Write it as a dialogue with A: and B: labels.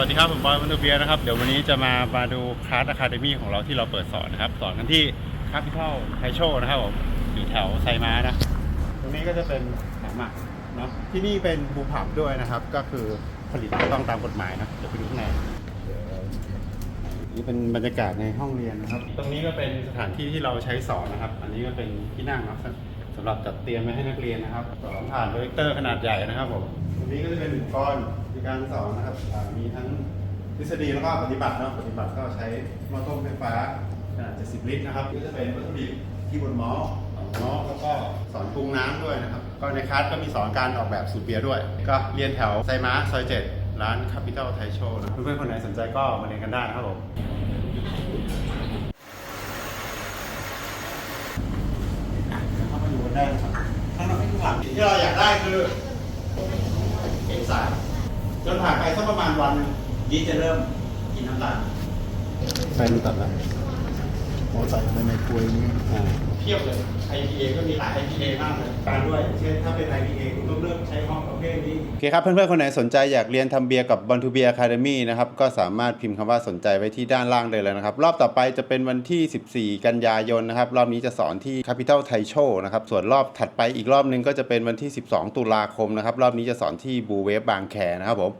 A: วัสดีครับ ผมบอยมันเดอร์เบียร์นะครับ เดี๋ยววันนี้จะมามาดูคลาสอะคาเดมี่ของเราที่เราเปิดสอนนะครับ สอนกันที่คาพิทัลไทโชนะครับผมอยู่แถวไซม้านะ ตรงนี้ก็จะเป็นหลมหมักเนาะที่นี่เป็นภูผับด้วยนะครับ ก็คือผลิตต้องตามกฎหมายนะเดี๋ยวไปดูข้างในนี่เป็นบรรยากาศในห้องเรียนนะครับ ตรงนี้ก็เป็นสถานที่ที่เราใช้สอนนะครับ อันนี้ก็เป็นที่นั่งเนาะสำหรับจัดเตรียมไว้ให้นักเรียนนะครับสอนผ่านโปรเจคเตอร์ขนาดใหญ่นะครับผมตรงนี้ก็จะเป็นอุปกรณ์ ในการสอนนะครับอ่ามีทั้งทฤษฎีแล้วก็ปฏิบัติเนาะปฏิบัติก็ใช้หม้อต้มไฟฟ้าขนาด70 ลิตรนะครับนี่ก็จะเป็นวัตถุดิบที่บนหม้อสองหม้อแล้วก็สอนปรุงน้ำด้วยนะครับ ก็ในคลาสก็มีสอนการออกแบบสูตรเบียร์ด้วย ก็เรียนแถวไซม้าซอยเจ็ดร้านคาปิตอลไทโชนะครับเพื่อนๆคนไหนสนใจก็มาเรียนกันได้นะครับผมเข้ามาดูกันได้นะครับถ้าเราไม่ดูหลังสิ่งที่เราอยากได้คือเอกสาร จนผ่านไปสักประมาณวันหนึ่งยีสต์จะเริ่มกินน้ำตาล
B: ใครรู้ตัดแล้วพอใส่ไปในกลวยนี้
A: อ่าเทียบเลย IPA ก็มีหลาย IPA มากเลยการด้วย เช่นถ้าเป็น IPA คุณต้องเลือกใช้ห้องประเภทนี้ โอเคครับ เพื่อนๆ คนไหนสนใจอยากเรียนทำเบียร์กับบอลทูเบียร์อะคาเดมี่นะครับ ก็สามารถพิมพ์คำว่าสนใจไว้ที่ด้านล่างได้เลยนะครับ รอบต่อไปจะเป็นวันที่ 14 กันยายนนะครับ รอบนี้จะสอนที่ Capital Thai Show นะครับ ส่วนรอบถัดไปอีกรอบนึงก็จะเป็นวันที่ 12 ตุลาคมนะครับ รอบนี้จะสอนที่บูเวฟบางแคนะครับผม